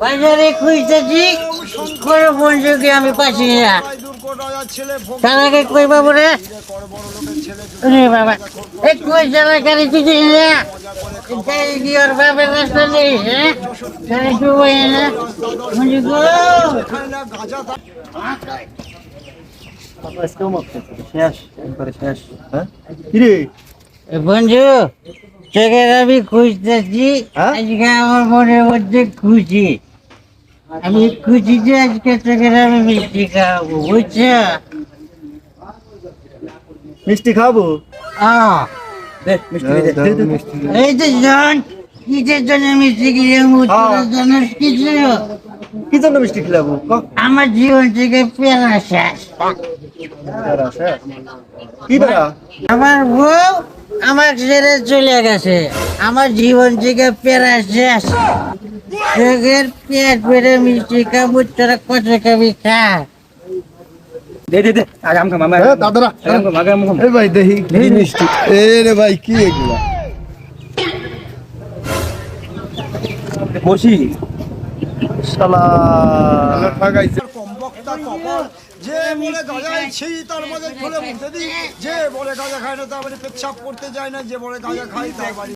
বাজারে খুঁজতেছি কোনো বন্ধুকে আমি পাচ্ছি না। তারাকে কই বাবু রে? বাবা এই কই চালা গাড়ি তুই না? গাড়ি দিয়ে ওর বাবার রাস্তা নেই হ্যাঁ? গাড়ি ডুবাই না? বন্ধু গো। শেষ একবারে শেষ হ্যাঁ? বন্ধু তোকে আমি খুঁজতেছি হ্যাঁ? আজকে আমার মনের মধ্যে খুশি। আমি খুশি যে আজকে আমি মিষ্টি খাওয়াবো বুঝছ? মিষ্টি খাব? দে এই তো জন কিসের জন্য মিষ্টি কিনে হ্যাঁ। কিছু কি জন্য মিষ্টি খেলাবো? আমার জীবন থেকে পেরা শেষ। কি আমার বউ আমার ছেড়ে চলে গেছে। আমার জীবন থেকে পেরা শেষ। চোখের পেট পেরে মিষ্টি খাব তোরা কত খাবি খা। দে দাদারা। এ ভাই দেখি কি মিষ্টি। এ রে ভাই কি এগুলা? বসি। শালা। কমবক্তা কপাল যে বলে গাজাইছি তার মধ্যে খুলে মুখে দিই। যে বলে গাঁজা খায় না তার বাড়ি পেচ্ছাপ করতে যায় না যে বলে গাঁজা খাই তার বাড়ি